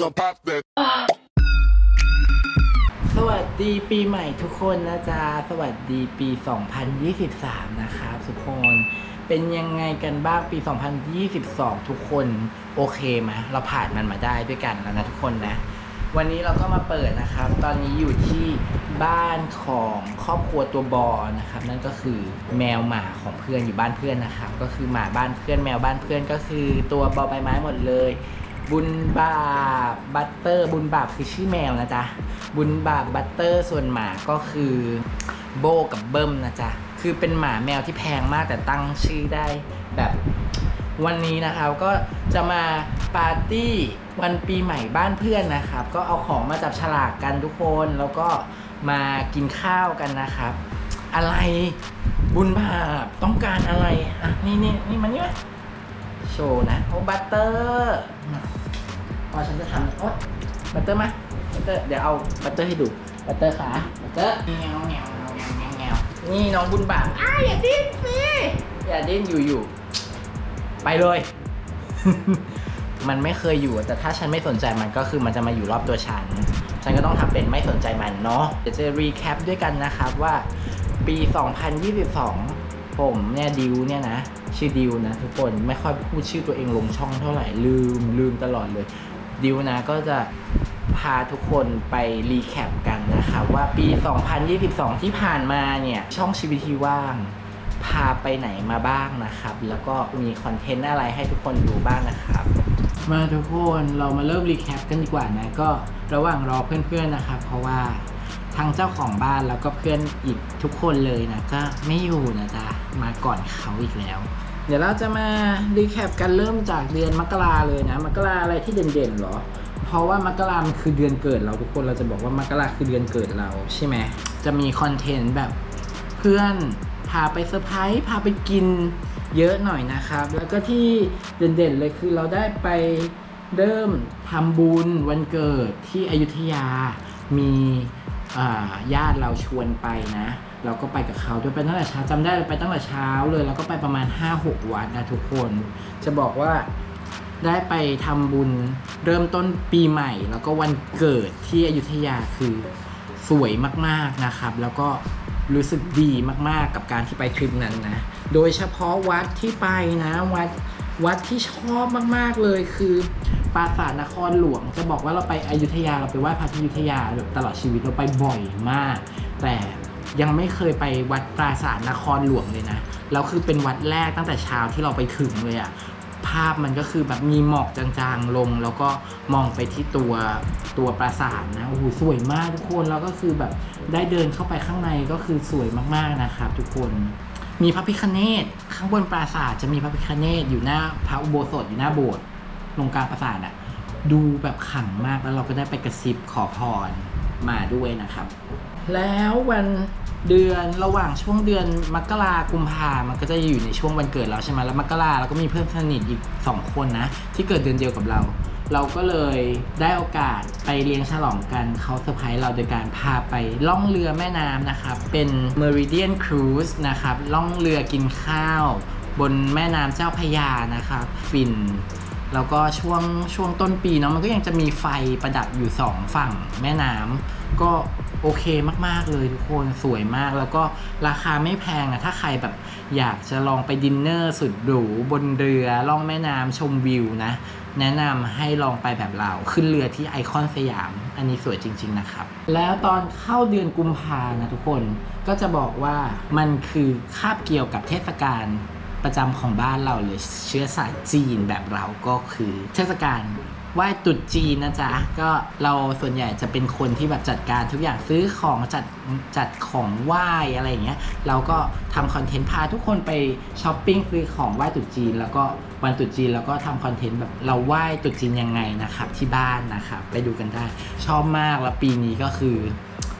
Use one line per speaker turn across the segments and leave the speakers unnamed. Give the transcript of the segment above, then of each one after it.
gon' pop that.
สวัสดีปีใหม่ทุกคนนะจ๊ะ สวัสดีปี 2023 นะครับทุกคน เป็นยังไงกันบ้างปี 2022 ทุกคนโอเคไหมเราผ่านมันมาได้ด้วยกันแล้วนะทุกคนนะ วันนี้เราก็มาเปิดนะครับ ตอนนี้อยู่ที่บ้านของครอบครัวตัวบอนะครับ นั่นก็คือแมวหมาของเพื่อนอยู่บ้านเพื่อนนะครับ ก็คือหมาบ้านเพื่อนแมวบ้านเพื่อนก็คือตัวบอใบไม้หมดเลย บุญบาปบัตเตอร์ บุญบาปคือชื่อแมวนะจ๊ะ บุญบาปบัตเตอร์ส่วนหมาก็คือโบกับเบิ้มนะจ๊ะ คือเป็นหมาแมวที่แพงมากแต่ตั้งชื่อได้แบบวันนี้นะครับก็จะมาปาร์ตี้วันปีใหม่บ้านเพื่อนนะครับ ก็เอาของมาจับฉลากกันทุกคนแล้วก็มากินข้าวกันนะครับ อะไรบุญบาปต้องการอะไรอะนี่นี่นี่มันนี่มโชว์นะโอ้บัตเตอร์ พอฉันจะทำโอ๊ยบัตเตอร์มาบัตเตอร์เดี๋ยวเอาบัตเตอร์ให้ดูบัตเตอร์ขาบัตเตอร์แงวแงวแงวแงวแงวแงวนี่น้องบุญบาปอ้าอย่าดิ้นสิอย่าดิ้นอยู่อยู่ไปเลย มันไม่เคยอยู่ แต่ถ้าฉันไม่สนใจมันก็คือมันจะมาอยู่รอบตัวฉัน ฉันก็ต้องทำเป็นไม่สนใจมันเนาะเดี๋ยวจะรีแคปด้วยกันนะครับว่าปี 2022 ผมเนี่ยดิวเนี่ยนะ ชื่อดิวนะทุกคนไม่ค่อยพูดชื่อตัวเองลงช่องเท่าไหร่ลืมลืมตลอดเลย ดิวนะก็จะพาทุกคนไปรีแคปกันนะครับว่าปี 2022 ที่ผ่านมาเนี่ย ช่องชีวิตที่ว่าง พาไปไหนมาบ้างนะครับ แล้วก็มีคอนเทนต์อะไรให้ทุกคนดูบ้างนะครับ มาทุกคนเรามาเริ่มรีแคปกันดีกว่านะ ก็ระหว่างรอเพื่อนๆนะครับ เพราะว่าทางเจ้าของบ้านแล้วก็เพื่อนอีกทุกคนเลยนะ ก็ไม่อยู่นะจ๊ะมาก่อนเขาอีกแล้ว เดี๋ยวเราจะมารีแคปกันเริ่มจากเดือนมกราเลยนะ มกราอะไรที่เด่นๆหรอ เพราะว่ามกรามันคือเดือนเกิดเราทุกคนเราจะบอกว่ามกราคือเดือนเกิดเราใช่ไหมจะมีคอนเทนต์แบบเพื่อนพาไปเซอร์ไพรส์พาไปกินเยอะหน่อยนะครับ แล้วก็ที่เด่นๆเลยคือเราได้ไปเริ่มทำบุญวันเกิดที่อยุธยามี ญาติเราชวนไปนะ เราก็ไปกับเขาด้วยไปตั้งแต่เช้าจำได้ไปตั้งแต่เช้าเลยแล้วก็ไปประมาณ 5-6 วันนะทุกคน จะบอกว่าได้ไปทำบุญเริ่มต้นปีใหม่ แล้วก็วันเกิดที่อยุธยาคือสวยมากๆนะครับ แล้วก็รู้สึกดีมากๆกับการที่ไปทริปนั้นนะ โดยเฉพาะวัดที่ไปนะวัด วัดที่ชอบมากๆเลยคือปราสาทนครหลวง จะบอกว่าเราไปอยุธยาเราไปไหว้พระที่อยุธยาแบบตลอดชีวิตเราไปบ่อยมาก แต่ยังไม่เคยไปวัดปราสาทนครหลวงเลยนะแล้วคือเป็นวัดแรกตั้งแต่เช้าที่เราไปถึงเลยอะภาพมันก็คือแบบมีหมอกจางๆลง แล้วก็มองไปที่ตัวตัวปราสาทนะโอ้โหสวยมากทุกคนแล้วก็คือแบบได้เดินเข้าไปข้างในก็คือสวยมากๆนะครับทุกคน มีพระพิคเนตข้างบนปราสาทจะมีพระพิคเนตอยู่หน้าพระอุโบสถอยู่หน้าโบสถ์ตรงกลางปราสาทอะดูแบบขังมากแล้วเราก็ได้ไปกระซิบขอพรมาด้วยนะครับ แล้ววันเดือนระหว่างช่วงเดือนมกรากุมภามันก็จะอยู่ในช่วงวันเกิดเราใช่ไหมแล้วมกราเราก็มีเพื่อนสนิทอีก 2 คนนะ ที่เกิดเดือนเดียวกับเรา เราก็เลยได้โอกาสไปเลี้ยงฉลองกันเขาเซอร์ไพรส์เราโดยการพาไปล่องเรือแม่น้ำนะครับ เป็น Meridian Cruise นะครับ ล่องเรือกินข้าว บนแม่น้ำเจ้าพยานะครับฟินแล้วก็ช่วงช่วงต้นปีเนาะมันก็ยังจะมีไฟประดับอยู่สองฝั่งแม่น้ำก็โอเคมาก ๆ เลยทุกคนสวยมาก แล้วก็ราคาไม่แพงอะถ้าใครแบบ อยากจะลองไปดินเนอร์สุดหรูบนเรือล่องแม่น้ำชมวิวนะ แนะนำให้ลองไปแบบเราขึ้นเรือที่ไอคอนสยาม อันนี้สวยจริง ๆ นะครับ แล้วตอนเข้าเดือนกุมภานะทุกคนก็จะบอกว่ามันคือคาบเกี่ยวกับเทศกาลประจำของบ้านเราเลยเชื้อสายจีนแบบเราก็คือเทศกาล ไหว้ตรุษจีนนะจ๊ะ ก็เราส่วนใหญ่จะเป็นคนที่แบบจัดการทุกอย่างซื้อของจัดจัดของไหว้อะไรอย่างเงี้ย เราก็ทำคอนเทนต์พาทุกคนไปช้อปปิ้งซื้อของไหว้ตรุษจีน แล้วก็วันตรุษจีนแล้วก็ทำคอนเทนต์แบบเราไหว้ตรุษจีนยังไงนะครับที่บ้านนะครับไปดูกันได้ ชอบมากแล้วปีนี้ก็คือ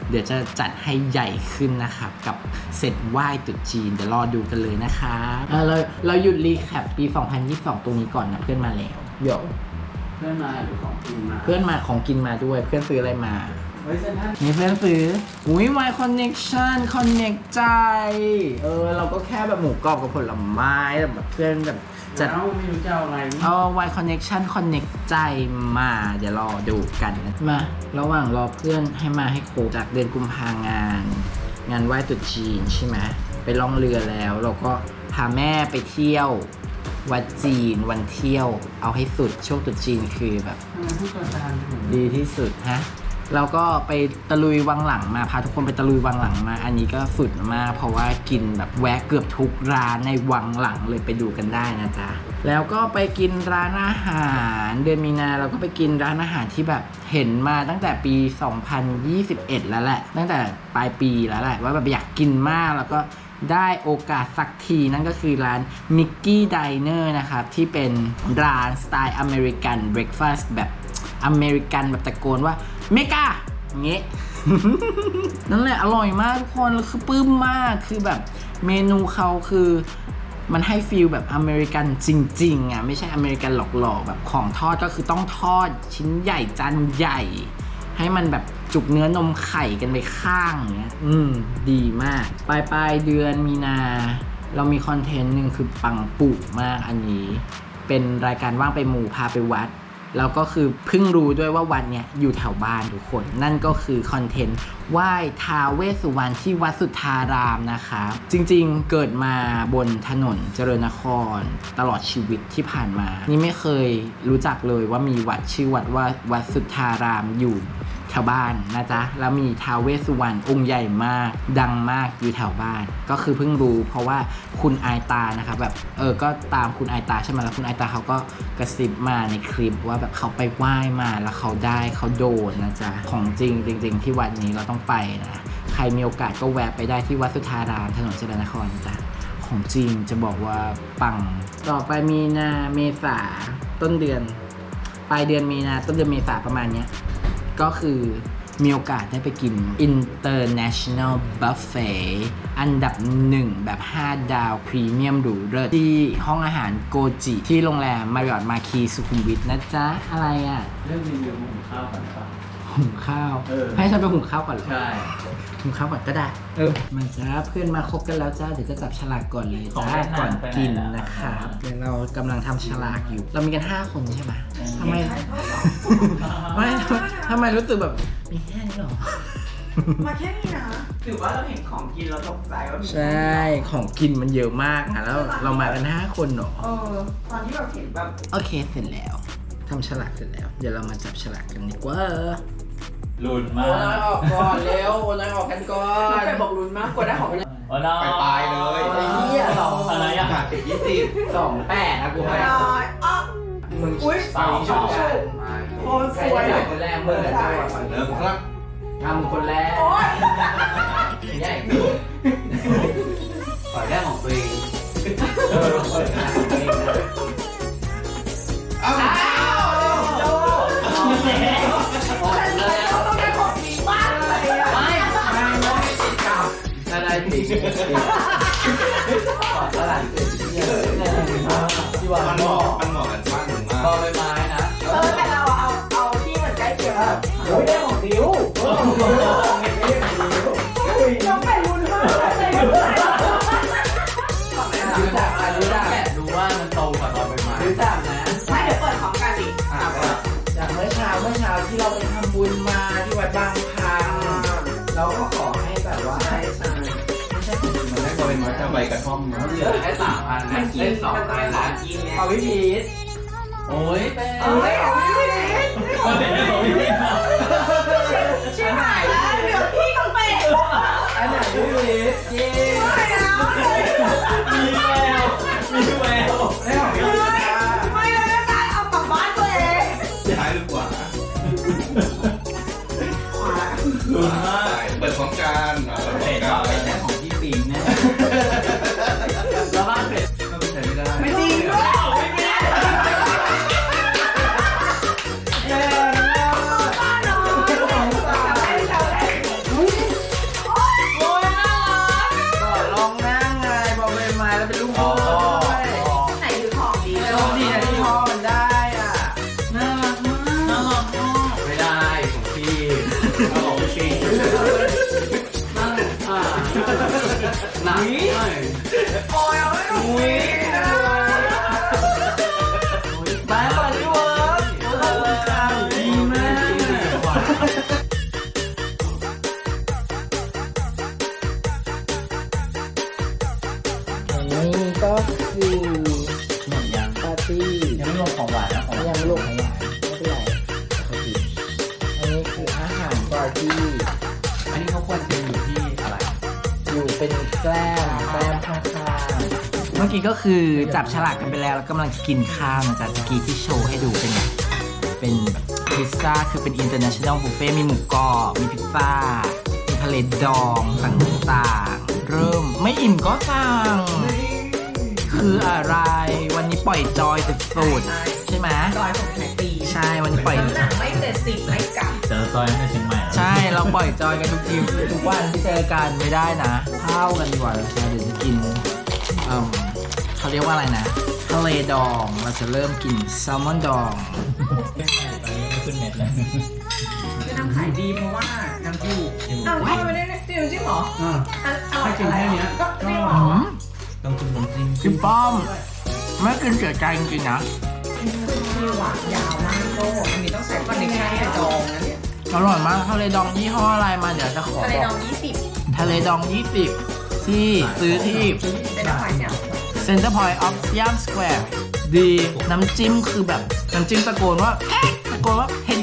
เดี๋ยวจะจัดให้ใหญ่ขึ้นนะครับกับเซตไหว้ตรุษจีนเดี๋ยวรอดูกันเลยนะครับเออเราเราหยุดรีแคปปี 2022 ตรงนี้ก่อนนะเพื่อนมาแล้วเดี๋ยว
เพื่อนมาหรือของกินมา
เพื่อนมาของกินมาด้วยเพื่อนซื้ออะไรมา
เฮ้ยเซนทรัน
มีเพื่อนซื้ออุ้ย My Connection Connect ใจเออเราก็แค่แบบหมูกรอบกับผลไม้แต่แบบเพื่อนแบบจะ
แล้วไม่รู้จะเอาอะไร
เอาไวคอนเน็ชันคอนเน็กใจมา เดี๋ยวรอดูกันนะมา ระหว่างรอเพื่อนให้มาให้ครบจากเดือนกุมภางาน งานไหว้ตรุษจีนใช่ไหมไปล่องเรือแล้ว เราก็พาแม่ไปเที่ยว วัดจีนวันเที่ยว เอาให้สุดช่วงตรุษจีนคือแบบ
ทำไมพูดกระจายถึง
ดีที่สุดฮะเราก็ไปตะลุยวังหลังมาพาทุกคนไปตะลุยวังหลังมา อันนี้ก็สุดมากเพราะว่ากินแบบแวะเกือบทุกร้านในวังหลังเลยไปดูกันได้นะจ๊ะ แล้วก็ไปกินร้านอาหารเดือนมีนาเราก็ไปกินร้านอาหารที่แบบเห็นมาตั้งแต่ปี 2021 แล้วแหละ ตั้งแต่ปลายปีแล้วแหละ ว่าแบบอยากกินมากแล้วก็ ได้โอกาสสักทีนั่นก็คือร้าน Mickey Diner นะครับ ที่เป็นร้านสไตล์อเมริกันเบรคฟาสต์แบบอเมริกันแบบตะโกนว่าเมกาเงี้ยนั่นแหละอร่อยมากทุกคนแล้วคือปลื้มมากคือแบบเมนูเขาคือมันให้ฟีลแบบอเมริกันจริงๆอะไม่ใช่อเมริกันหลอกๆแบบของทอดก็คือต้องทอดชิ้นใหญ่จานใหญ่ ให้มันแบบจุกเนื้อนมไข่กันไปข้างอย่างเงี้ย อืม ดีมาก ปลายปลายเดือนมีนา เรามีคอนเทนต์หนึ่งคือปังปุมากอันนี้ เป็นรายการว่างไปหมู่พาไปวัด แล้วก็คือเพิ่งรู้ด้วยว่าวัดเนี้ยอยู่แถวบ้านทุกคน นั่นก็คือคอนเทนต์ไหว้ท้าวเวสสุวรรณที่วัดสุทธารามนะคะ จริงๆเกิดมาบนถนนเจริญนคร ตลอดชีวิตที่ผ่านมา นี่ไม่เคยรู้จักเลยว่ามีวัดชื่อวัดว่าวัดสุทธารามอยู่ แถวบ้านนะจ๊ะ แล้วมีท้าวเวสสุวรรณองค์ใหญ่มาก ดังมากอยู่แถวบ้าน ก็คือเพิ่งรู้เพราะว่าคุณไอตานะครับแบบเออก็ตามคุณไอตาใช่ไหมแล้วคุณไอตาเขาก็กระซิบมาในคลิปว่าแบบเขาไปไหว้มาแล้วเขาได้เขาโดนนะจ๊ะของจริงจริง ๆ ที่วัดนี้เราต้องไปนะใครมีโอกาสก็แวะไปได้ที่วัดสุทธารามถนนเจริญนครจ๊ะของจริงจะบอกว่าปัง ต่อไปมีนาเมษาต้นเดือน ปลายเดือนมีนาต้นเดือนเมษาประมาณเนี้ย ก็คือมีโอกาสได้ไปกิน International Buffet อันดับหนึ่งแบบ 5 ดาวพรีเมียมหรูเลิศที่ห้องอาหารโกจิที่โรงแรมมาริออทมาคีสุขุมวิทนะจ๊ะ อะไรอะ
เรื่องรีวิวหุงข้าวก่อนป่ะ
หุงข้าว
เออ
ให้ฉันไปหุงข้าวก่อนเหรอ
ใช่
หุงข้าวก่อนก็ได้ เออ มาจ้าเพื่อนมาครบกันแล้วจ้าเดี๋ยวจะจับฉลากก่อนเลย
ของ
จ้า
เล่นหนัก
ก่อน
ไปไหน
กิน
แล้ว
นะครับเดี๋ยวเรากำลังทำฉลากอยู่ เรามีกัน5คนใช่ไหมทำไมไม่ทำไมทำไมรู้สึกแบบมีแค่นี้เหรอ
มาแค่นี้นะ
ถือว่าเราเห็นของกินเราตกใจว่ามี
ใช่ของกินมันเยอะมากอะแล้วเรามากันห้าคนเหรอ
เออ ตอนที่เราเห็นแบบ
โอเคเสร็จแล้ว ทำฉลากเสร็จแล้ว เดี๋ยวเรามาจับฉลากกันดีกว่า
ลุ้น
โอ้
มายก
ออกก่อนเร็วโอ้ยออกกันก่อ
เรา
น
ไปบอกลุ้นมากกว่าได้ของไปเลย
โอ้น้
ไปตายเลย
ไอ้เหี้ย สอง
อะไรอะ
ขาดติดยี่สิบ
สองแปดนะกูให้
น้อยอะ
มึง
อุ้ย
สอง
ชุบชุบ
มา
โคตร
ใค
ส
ร
วย
จะคนแรกมึงจะก่อน
เริ่มครับ
ทำคนแรก
โอ้ย
ใหญ่
ขอแรกของตัวเอง
เออเปิดมาเองนะ
อ้า
องได้ของดีมากเลยอะ
ไม่ไม่ไม่ติดก่อะไรผิดขอสลัดที่ว่า
มันเหมาะมันเหมาะกันมากถึงมาก
บอใบไม้นะ
เออแต่เราเอาเอาที่มันใกล้เคียงแบบ
โอ้ยได้ของดิว
ก็เป็น
ไม้
จะใบกระท่อมเนาะ
เหลือแค่สามอันนะเล่นสองอันนะกินเนี่ย
ขอพี่พีท
โอ้ยเป็น
เอ้ยของพี่พี
เอาเป็นของพี่พี่มา
ชิบหายแล้วเหลือพี่กับเป็ด
อันไหนพี่พีทเย้
ไม่นะ
มีแววมีแวว
ได้ของพี่พีทจ้า
ไม่ได้ไม่ได้เอากลับบ้านตัวเอง
ซ้ายหรือขวา
ลุ้นมาก
เปิดพร้อมกันอะเปิดพร้อ
เห็
ม
น
กั
ว่าน
ก็
คือ
ห
ม
ดยัง
ปาร์ตี้
ยังไม่รวมของหวานนะของหวาน
ยังไม่ลงของหวานไม่เป็นไรเขากินอันนี้คืออาหารปาร์ตี้
อันนี้เขาควรจะอยู่ที่อะไร
อยู่เป็นแกล้มแกล้มข้างๆเมื่อกี้ก็คือจับฉลากกันไปแล้วแล้วกำลังจะกินข้าวนะจ๊ะตะกี้ที่โชว์ให้ดูเป็นไงเป็นพิซซ่าคือเป็น international buffet มีหมูกรอบมีพิซซ่ามีทะเลดองต่างๆเริ่มไม่อิ่มก็สั่ง คืออะไร วันนี้ปล่อยจอยสุดๆใช่ไหม
จอยของไทยปี
ใช่วันนี้ปล่อย
น้ำหนักไม่เจ็ดสิบไม่กลับ
เจอจอยในเชียงใหม่เหรอ
ใช่เราปล่อยจอยกันทุกทีทุกวันที่เจอกันไม่ได้นะข้าวกันดีกว่าเราจะเดี๋ยวจะกินเอ่มเขาเรียกว่าอะไรนะทะเลดองเราจะเริ่มกินแซลมอนดอง
เชียงใหม่ตอนนี้ไม่ขึ้นเน็ตเลย
คือน้ำขายดีเพราะว่าน้ำถูกอ้าวพ่อไม่ได้ซิลจริงเหรอ
อ่า
อันอร่อยอะไรอะก็จริงเหรอ
อืม
ต้องกินน้ำจิ้ม
กินป้อม ไม่กินเสียใจจริงๆนะ
มีหวานยาวมากโตอันนี้ต้องใช้คอนเนคชั่นในดองนะเนี่ย
อร่อยมากทะเลดองยี่ห้ออะไรมาเดี๋ยวจะขอ
ทะเลด
อ
งยี่สิบ
ทะเลดองยี่สิบที่ซื้อที่
เป็นน้ำขายเนี่ย
Center Point of Siam Square ดีน้ำจิ้มคือแบบ น้ำจิ้มตะโกนว่าตะโกนว่าเห็น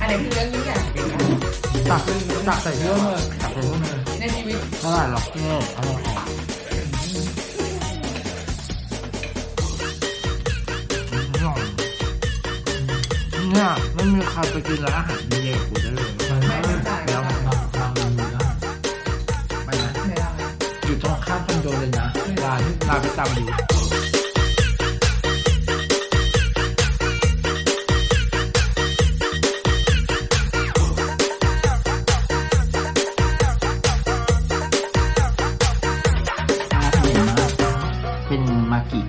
อั
นนี้คือเรื่องยิ่งใหญ่
ตักตักใส่เรื่องเลยตักใส่เรื่องเลย
ในชีวิต
เท่าไหร่หรอกเนี่ยอร่อยอร่อยเนี่ยไม่มีใครไปกินร้านอาหารเย็นกูได้เลย
ไม่เข้าใจ
เดี๋ยว
บางบางมือแล้ว
ไปนะอยู่ตรงข้ามคอนโดเลยนะร้านร้านไประจำ เป็นมากิ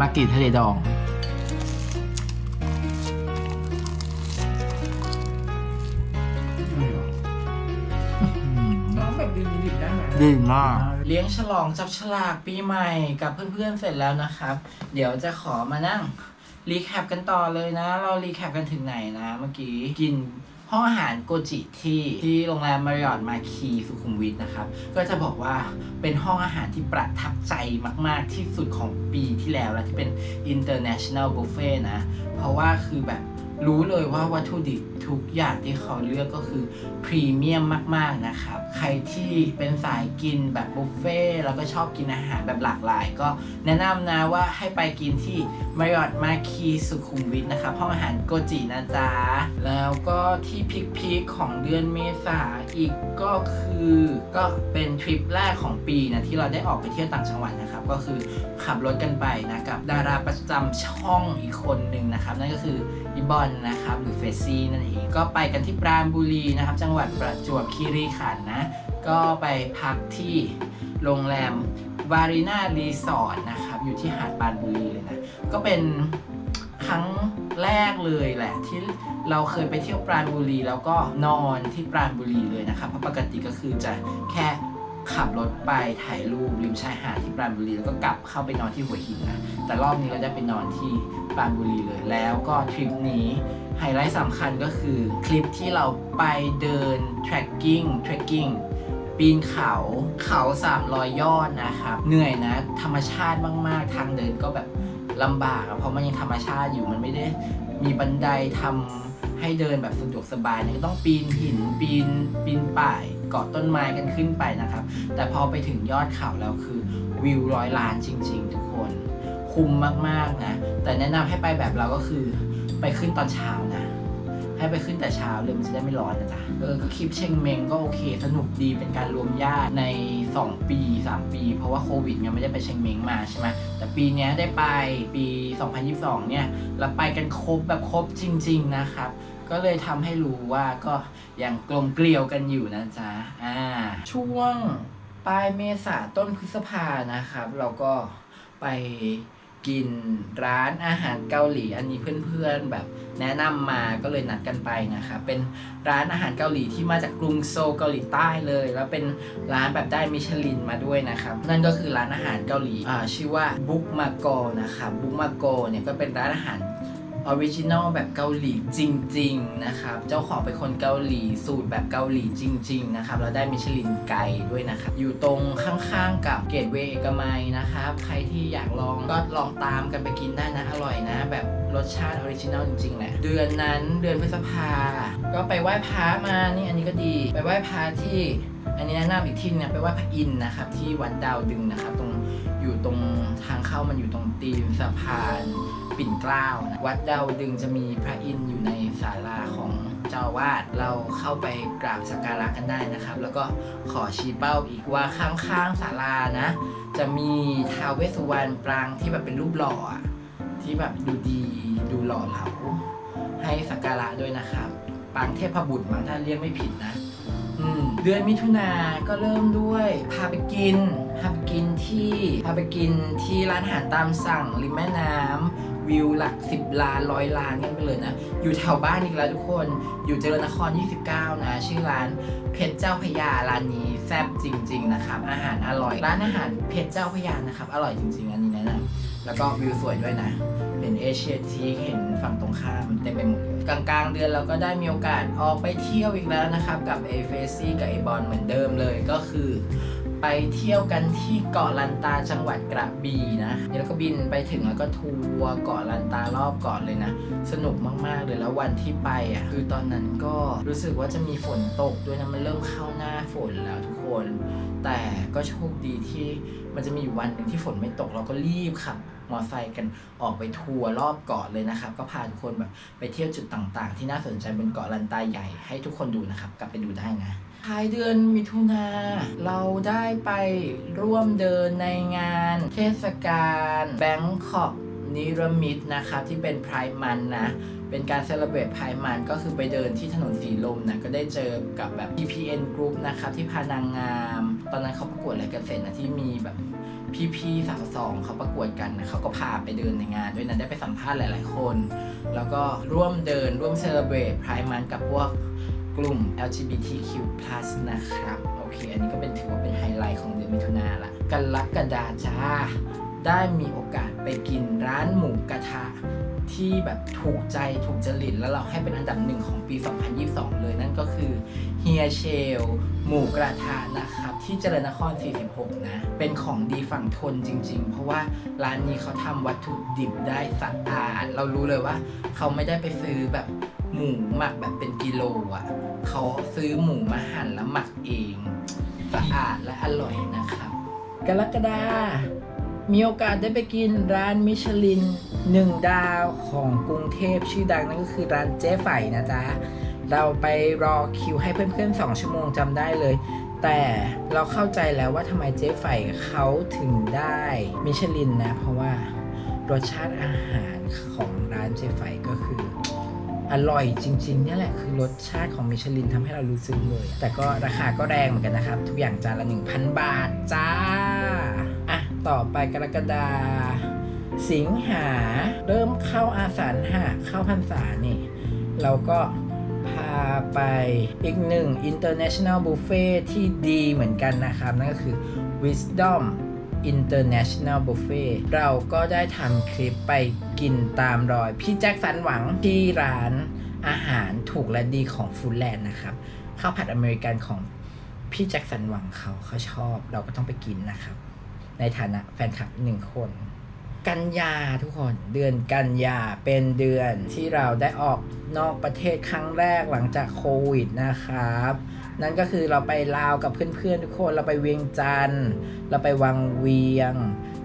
มากิทะเลดอง
น้องแบบดิบดิบได้ไหม
ดีมาก เลี้ยงฉลองจับฉลากปีใหม่กับเพื่อนๆเสร็จแล้วนะครับ เดี๋ยวจะขอมานั่งรีแคปกันต่อเลยนะ เรารีแคปกันถึงไหนนะ เมื่อกี้กิน ห้องอาหารโกจิที่ที่โรงแรมมาริออทมาคีสุขุมวิทนะครับ ก็จะบอกว่าเป็นห้องอาหารที่ประทับใจมาก ๆ ที่สุดของปีที่แล้วและที่เป็น international buffet นะ เพราะว่าคือแบบ รู้เลยว่าวัตถุดิบทุกอย่างที่เขาเลือกก็คือพรีเมียมมากๆนะครับ ใครที่เป็นสายกินแบบบุฟเฟ่แล้วก็ชอบกินอาหารแบบหลากหลาย ก็แนะนำนะว่าให้ไปกินที่มายอดมาคีสุขุมวิทนะครับห้องอาหารโกจินะจ๊ะ แล้วก็ที่พิกๆของเดือนเมษาอีกก็คือก็เป็นทริปแรกของปีนะที่เราได้ออกไปเที่ยวต่างจังหวัดนะครับ ก็คือขับรถกันไปนะกับดาราประจำช่องอีกคนหนึ่งนะครับ นั่นก็คืออีบอลนะครับหรือเฟซซี่นั่นเอง ก็ไปกันที่ปราณบุรีนะครับ จังหวัดประจวบคีรีขันธ์นะ ก็ไปพักที่โรงแรมวารีนารีสอร์ทนะครับ อยู่ที่หาดปรานบุรีเลยนะ ก็เป็นครั้งแรกเลยแหละที่เราเคยไปเที่ยวปราณบุรี แล้วก็นอนที่ปราณบุรีเลยนะครับเพราะปกติก็คือจะแค่ ขับรถไปถ่ายรูปริมชายหาดที่ปราณบุรีแล้วก็กลับเข้าไปนอนที่หัวหินนะแต่รอบนี้เราได้ไปนอนที่ปราณบุรีเลยแล้วก็ทริปนี้ไฮไลท์สำคัญก็คือคลิปที่เราไปเดิน trekking trekking ปีนเขาเขา300ยอดนะครับเหนื่อยนะ ธรรมชาติมากๆ ทางเดินก็แบบลำบากอะเพราะมันยังธรรมชาติอยู่มันไม่ได้มีบันไดทำให้เดินแบบสะดวกสบายนะก็ต้องปีนหินปีนปีนป่าย เกาะต้นไม้กันขึ้นไปนะครับ แต่พอไปถึงยอดเขาแล้วคือวิวร้อยล้านจริง ๆ ทุกคนคุ้มมากๆนะ แต่แนะนำให้ไปแบบเราก็คือไปขึ้นตอนเช้านะ ให้ไปขึ้นแต่เช้าเลยมันจะได้ไม่ร้อนนะจ๊ะเออก็คลิปเชงเมงก็โอเค สนุกดีเป็นการรวมญาติใน 2 ปี 3 ปี เพราะว่าโควิดยังไม่ได้ไปเชงเมงมาใช่ไหมแต่ปีเนี้ยได้ไปปี 2022 เนี่ยเราไปกันครบแบบครบจริง ๆ นะครับ ก็เลยทำให้รู้ว่าก็ยังกลมเกลียวกันอยู่นะจ๊ะอ่าช่วงปลายเมษาต้นพฤษภานะครับ เราก็ไปกินร้านอาหารเกาหลี อันนี้เพื่อนๆแบบแนะนำมาก็เลยนัดกันไปนะครับเป็นร้านอาหารเกาหลีที่มาจากกรุงโซลเกาหลีใต้เลย แล้วเป็นร้านแบบได้มิชลินมาด้วยนะครับ นั่นก็คือร้านอาหารเกาหลีอ่าชื่อว่าบุกมาโกนะครับบุกมาโกเนี่ยก็เป็นร้านอาหาร ออริจินอลแบบเกาหลีจริง ๆ นะครับ เจ้าของเป็นคนเกาหลีสูตรแบบเกาหลีจริง ๆ นะครับ แล้วได้มิชลินไกด์ด้วยนะครับ อยู่ตรงข้างๆกับเกตเวย์เอกมัยนะครับ ใครที่อยากลองก็ลองตามกันไปกินได้นะ อร่อยนะ แบบรสชาติออริจินอลจริงๆแหละ เดือนนั้นเดือนพฤษภา ก็ไปไหว้พระมา นี่อันนี้ก็ดี ไปไหว้พระที่ อันนี้แนะนำอีกที่นึงนะไปไหว้พระอินทร์นะครับ ที่วัดดาวดึงนะครับ ตรง อยู่ตรงทางเข้ามันอยู่ตรงตีนสะพาน ปิ่นเกล้านะวัดดาวดึงจะมีพระอินทร์อยู่ในศาลาของเจ้าวาดเราเข้าไปกราบสักการะกันได้นะครับ แล้วก็ขอชี้เป้าอีกว่าข้างๆศาลานะ จะมีท้าวเวสสุวรรณปรางที่แบบเป็นรูปหล่อที่แบบดูดีดูหล่อเหลาให้สักการะด้วยนะครับปางเทพบุตรมั้งถ้าเรียกไม่ผิดนะ อืม เดือนมิถุนาก็เริ่มด้วยพาไปกินพาไปกินที่พาไปกินที่ร้านอาหารตามสั่งริมแม่น้ำวิวหลัก 10 ล้านร้อยล้านกันไปเลยนะ อยู่แถวบ้านอีกแล้วทุกคนอยู่เจริญนคร 29 นะ ชื่อร้านเพชรเจ้าพยาร้านนี้แซ่บจริง ๆ นะครับ อาหารอร่อย ร้านอาหารเพชรเจ้าพยานะครับ อร่อยจริง ๆ อันนี้แนะนำแล้วก็วิวสวยด้วยนะ เป็นเอเชียทีเห็นฝั่งตรงข้ามเต็มไปหมด กลางๆ เดือนเราก็ได้มีโอกาสออกไปเที่ยวอีกแล้วนะครับ กับเอเฟซี่กับไอบอลเหมือนเดิมเลยก็คือ ไปเที่ยวกันที่เกาะลันตาจังหวัดกระบี่นะแล้วก็บินไปถึงแล้วก็ทัวร์เกาะลันตารอบเกาะเลยนะ สนุกมากๆเลยแล้ววันที่ไปอะคือตอนนั้นก็รู้สึกว่าจะมีฝนตกด้วยนะมันเริ่มเข้าหน้าฝนแล้วทุกคน แต่ก็โชคดีที่ มันจะมีอยู่วันหนึ่งที่ฝนไม่ตกเราก็รีบขับมอไซค์กันออกไปทัวร์รอบเกาะเลยนะครับ ก็พาทุกคนแบบไปเที่ยวจุดต่างๆ ที่น่าสนใจบนเกาะลันตาใหญ่ให้ทุกคนดูนะครับ กลับไปดูได้นะท้ายเดือนมิถุนาเราได้ไปร่วมเดินในงานเทศกาลแบงคอกนิรมิตนะครับที่เป็นไพร์มันนะเป็นการเซเลบรตไพร์มันก็คือไปเดินที่ถนนสีลมนะก็ได้เจอกับแบบ TPN Group นะครับที่พานางงาม ตอนนั้นเขาประกวดอะไรกันเสร็จนะที่มีแบบพี่ๆสาวสองเขาประกวดกันนะเขาก็พาไปเดินในงาน ด้วยนะได้ไปสัมภาษณ์หลาย ๆ คน แล้วก็ร่วมเดินร่วมเซเลบรตพร์มันกับพวกกลุ่ม LGBTQ+ นะครับ โอเค อันนี้ก็เป็นถือว่าเป็นไฮไลท์ของเดือนมิถุนาละกันลักกระดาจ้า ได้มีโอกาสไปกินร้านหมูกระทะ ที่แบบถูกใจถูกจริตแล้วเราให้เป็นอันดับหนึ่งของปี 2022 เลยนั่นก็คือเฮียเชลหมูกระทะนะครับ ที่เจริญนคร 46 นะ เป็นของดีฝั่งทนจริง ๆ เพราะว่าร้านนี้เขาทำวัตถุดิบได้สะอาด เรารู้เลยว่า เขาไม่ได้ไปซื้อแบบหมูหมักแบบเป็นกิโลอะเขาซื้อหมูมาหั่นแล้วหมักเองสะอาดและอร่อยนะครับกรกฎา มีโอกาสได้ไปกินร้านมิชลินหนึ่งดาวของกรุงเทพชื่อดังนั่นก็คือร้านเจ๊ไฝนะจ๊ะ เราไปรอคิวให้เพื่อนๆ 2 ชั่วโมงจำได้เลย แต่เราเข้าใจแล้วว่าทำไมเจ๊ไฝเขาถึงได้มิชลินนะ เพราะว่ารสชาติอาหารของร้านเจ๊ไฝก็คืออร่อยจริงๆนี่แหละคือรสชาติของมิชลินทำให้เรารู้ซึ้งเลย แต่ก็ราคาก็แรงเหมือนกันนะครับ ทุกอย่างจานละ 1,000 บาทจ้า ต่อไปกรกฎาสิงหาเริ่มเข้าอาสาฬหะเข้าพรรษานี่ เราก็พาไปอีกหนึ่ง international buffet ที่ดีเหมือนกันนะครับ นั่นก็คือ wisdom International Buffet เราก็ได้ทำคลิปไปกินตามรอย พี่แจ็คสันหวังที่ร้านอาหารถูกและดีของฟูดแลนด์นะครับ ข้าวผัดอเมริกันของพี่แจ็คสันหวังเขาเขาชอบ เราก็ต้องไปกินนะครับ ในฐานะแฟนคลับหนึ่งคน กันยาทุกคนเดือนกันยาเป็นเดือนที่เราได้ออกนอกประเทศครั้งแรกหลังจากโควิดนะครับ นั่นก็คือเราไปลาวกับเพื่อนๆทุกคนเราไปเวียงจันทร์เราไปวังเวียง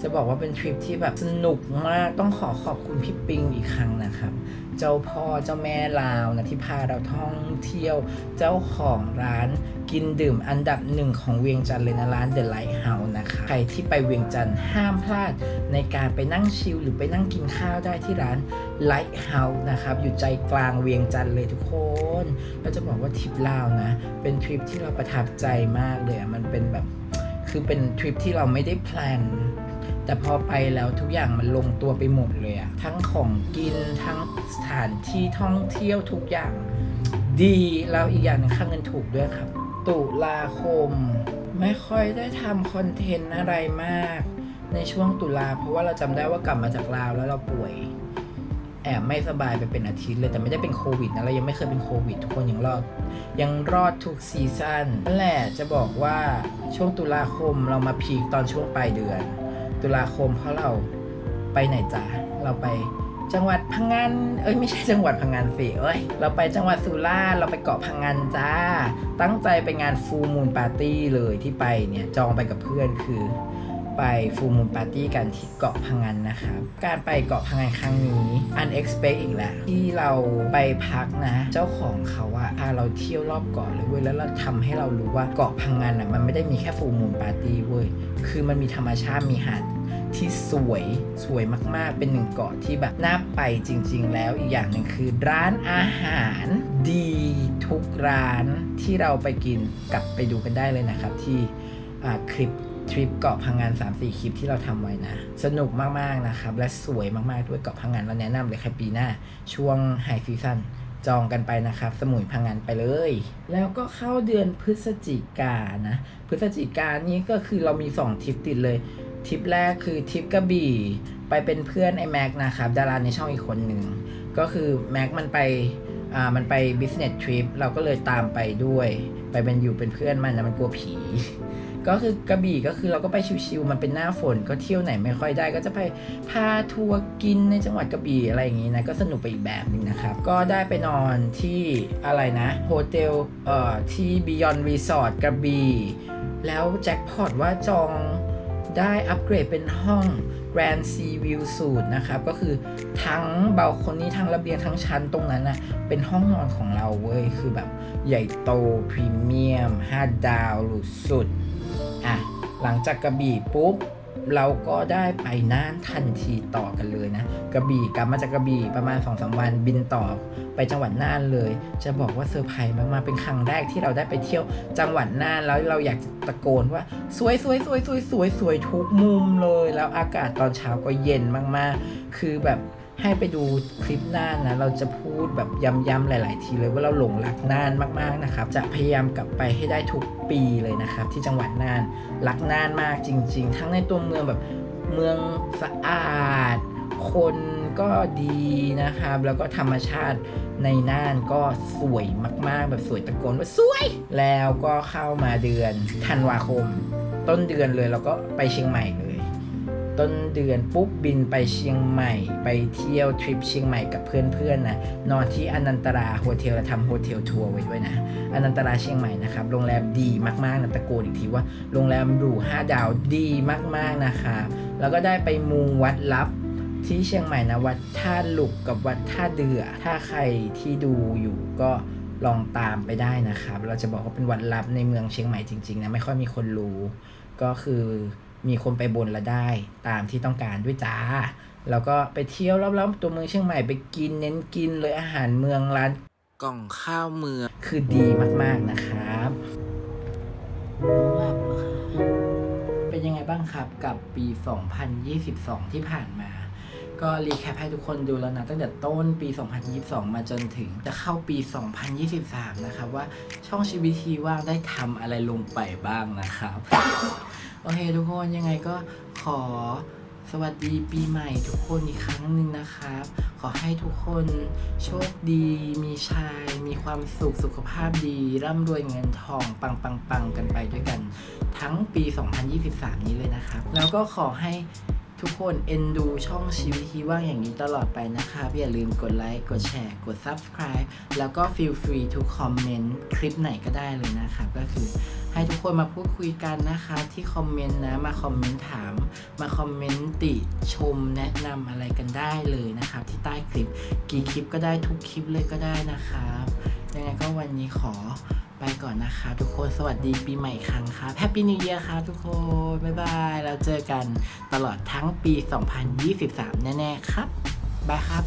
จะบอกว่าเป็นทริปที่แบบสนุกมากต้องขอขอบคุณพี่ปิงอีกครั้งนะครับ เจ้าพ่อเจ้าแม่ลาวนะที่พาเราท่องเที่ยวเจ้าของร้านกินดื่มอันดับหนึ่งของเวียงจันทร์เลยนะร้าน The Lighthouse นะคะ ใครที่ไปเวียงจันทร์ห้ามพลาดในการไปนั่งชิลหรือไปนั่งกินข้าวได้ที่ร้าน Lighthouse นะครับ อยู่ใจกลางเวียงจันทร์เลยทุกคนเราจะบอกว่าทริปลาวนะ เป็นทริปที่เราประทับใจมากเลยมันเป็นแบบคือเป็นทริปที่เราไม่ได้แพลน แต่พอไปแล้วทุกอย่างมันลงตัวไปหมดเลยอะทั้งของกินทั้งสถานที่ท่องเที่ยวทุกอย่าง ดีแล้วอีกอย่างหนึงค่าเงินถูกด้วยครับ ตุลาคม ไม่ค่อยได้ทำคอนเทนต์อะไรมาก ในช่วงตุลาเพราะว่าเราจำได้ว่ากลับมาจากลาวแล้วเราป่วย แอบไม่สบายไปเป็นอาทิตย์เลยแต่ไม่ได้เป็นโควิดนะเรายังไม่เคยเป็นโควิด ทุกคนยังรอด ยังรอดทุกซีซั่นนั่นแหละจะบอกว่าช่วงตุลาคมเรามาพีคตอนช่วงปลายเดือน ตุลาคมเพราะเราไปไหนจ้าเราไปจังหวัดพังงานเอ้ยไม่ใช่จังหวัดพังงานสิเอ้ยเราไปจังหวัดสุราษฎร์เราไปเกาะพังงานจ้า ตั้งใจไปงานฟูมูลปาร์ตี้เลยที่ไปเนี่ยจองไปกับเพื่อนคือ ไปฟูมูลปาร์ตี้กันที่เกาะพังงานนะครับ การไปเกาะพังงานครั้งนี้ unexpected อีกแล้ว ที่เราไปพักนะ เจ้าของเขาอะพาเราเที่ยวรอบเกาะเลยเว้ย แล้วเราทำให้เรารู้ว่าเกาะพังงานอะมันไม่ได้มีแค่ฟูมูลปาร์ตี้เว้ย คือมันมีธรรมชาติมีหาดที่สวยสวยมากๆ เป็นหนึ่งเกาะที่แบบน่าไปจริง ๆ แล้วอีกอย่างหนึ่งคือร้านอาหารดีทุกร้านที่เราไปกินกลับไปดูกันได้เลยนะครับที่คลิป ทริปเกาะพังงาน 3-4 คลิปที่เราทำไว้นะ สนุกมากๆนะครับ และสวยมากๆด้วยเกาะพังงานเราแนะนำเลยครปีหน้า ช่วงไฮซีซันจองกันไปนะครับ สมุยพังงานไปเลย แล้วก็เข้าเดือนพฤศจิกานะ พฤศจิกานี่ก็คือเรามี 2ทริปติดเลยทริปแรกคือทริปกระบี่ไปเป็นเพื่อนไอแม็กนะครับดาราในช่องอีกคนหนึ่งก็คือแม็กมันไปอ่ามันไป business trip เราก็เลยตามไปด้วย ไปเป็นอยู่เป็นเพื่อนมันนะมันกลัวผี ก็คือกระบี่ก็คือเราก็ไปชิวๆมันเป็นหน้าฝนก็เที่ยวไหนไม่ค่อยได้ ก็จะไปพาทัวร์กินในจังหวัดกระบี่อะไรอย่างนี้นะก็สนุกไปอีกแบบหนึงนะครับ ก็ได้ไปนอนที่อะไรนะโฮเทลเอ่อที่ Beyond Resort กระบี่แล้วแจ็คพอตว่าจองได้อัปเกรดเป็นห้อง Grand Sea View Suite นะครับ ก็คือทั้งเบาคนนี้ทั้งระเบียงทั้งชั้นตรงนั้นนะเป็นห้องนอนของเราเว้ย คือแบบใหญ่โต พรีเมียม 5 ดาวหรูสุด อะหลังจากกระบี่ปุ๊บเราก็ได้ไปน่านทันทีต่อกันเลยนะ กระบี่กลับมาจากกระบี่ประมาณ2อสวันบินต่อไปจังหวัดน่านเลย จะบอกว่าเซอร์ไพรส์มากๆเป็นครั้งแรกที่เราได้ไปเที่ยวจังหวัดน่านแล้วเราอยากจะตะโกนว่าสวยสวยสวยสวยสวยสวยทุกมุมเลย แล้วอากาศตอนเช้าก็เย็นมากๆ คือแบบ ให้ไปดูคลิปน่านนะ เราจะพูดแบบย้ำๆหลาย ๆ ทีเลยว่าเราหลงรักน่านมากๆนะครับ จะพยายามกลับไปให้ได้ทุกปีเลยนะครับ ที่จังหวัดน่านรักน่านมากจริง ๆ ทั้งในตัวเมืองแบบเมืองสะอาด คนก็ดีนะครับ แล้วก็ธรรมชาติในน่านก็สวยมาก ๆ แบบสวยตะโกนว่าสวย แล้วก็เข้ามาเดือนธันวาคม ต้นเดือนเลยเราก็ไปเชียงใหม่เลย ต้นเดือนปุ๊บบินไปเชียงใหม่ ไปเที่ยวทริปเชียงใหม่กับเพื่อนๆนะนอนที่อนันตราโฮเทลและทำโฮเทลทัวร์ไว้ด้วยนะอนันตราเชียงใหม่นะครับโรงแรมดีมากๆนะตะโกนอีกทีว่าโรงแรมหรู5ดาวดีมากๆนะครับแล้วก็ได้ไปมูวัดลับที่เชียงใหม่นะวัดท่าหลุกกับวัดท่าเดือ ถ้าใครที่ดูอยู่ก็ลองตามไปได้นะครับ เราจะบอกว่าเป็นวัดลับในเมืองเชียงใหม่จริงๆนะไม่ค่อยมีคนรู้ ก็คือ มีคนไปบนและได้ตามที่ต้องการด้วยจ้า แล้วก็ไปเที่ยวรอบๆตัวเมืองเชียงใหม่ไปกินเน้นกินเลยอาหารเมืองร้านกล่องข้าวเมืองคือดีมากๆนะครับเป็นยังไงบ้างครับกับปี 2022 ที่ผ่านมา ก็รีแคปให้ทุกคนดูแล้วนะ ตั้งแต่ต้นปี 2022 มาจนถึงจะเข้าปี 2023 นะครับว่าช่องชีวิตทีว่างได้ทำอะไรลงไปบ้างนะครับ โอเคทุกคนยังไงก็ขอสวัสดีปีใหม่ทุกคนอีกครั้งหนึ่งนะครับ ขอให้ทุกคนโชคดี มีชาย มีความสุขสุขภาพดี ร่ำรวยเงินทอง ปังปังปังกันไปด้วยกัน ทั้งปี 2023 นี้เลยนะครับ แล้วก็ขอให้ ทุกคนเอ็นดูช่องชีวิตที่ว่างอย่างนี้ตลอดไปนะครับอย่าลืมกดไลค์ กดแชร์ กด Subscribe แล้วก็ feel free to comment คลิปไหนก็ได้เลยนะครับก็คือให้ทุกคนมาพูดคุยกันนะคะ ที่คอมเมนต์นะ มาคอมเมนต์ถาม มาคอมเมนต์ติชมแนะนำอะไรกันได้เลยนะครับ ที่ใต้คลิป กี่คลิปก็ได้ทุกคลิปเลยก็ได้นะครับ ยังไงก็วันนี้ขอไปก่อนนะคะทุกคนสวัสดีปีใหม่ครั้งครับแฮปปี้นิวเ a ียร์ครับทุกคน บ๊ายบาย เราเจอกันตลอดทั้งปี 2023 แน่ ๆ ครับ บายครับ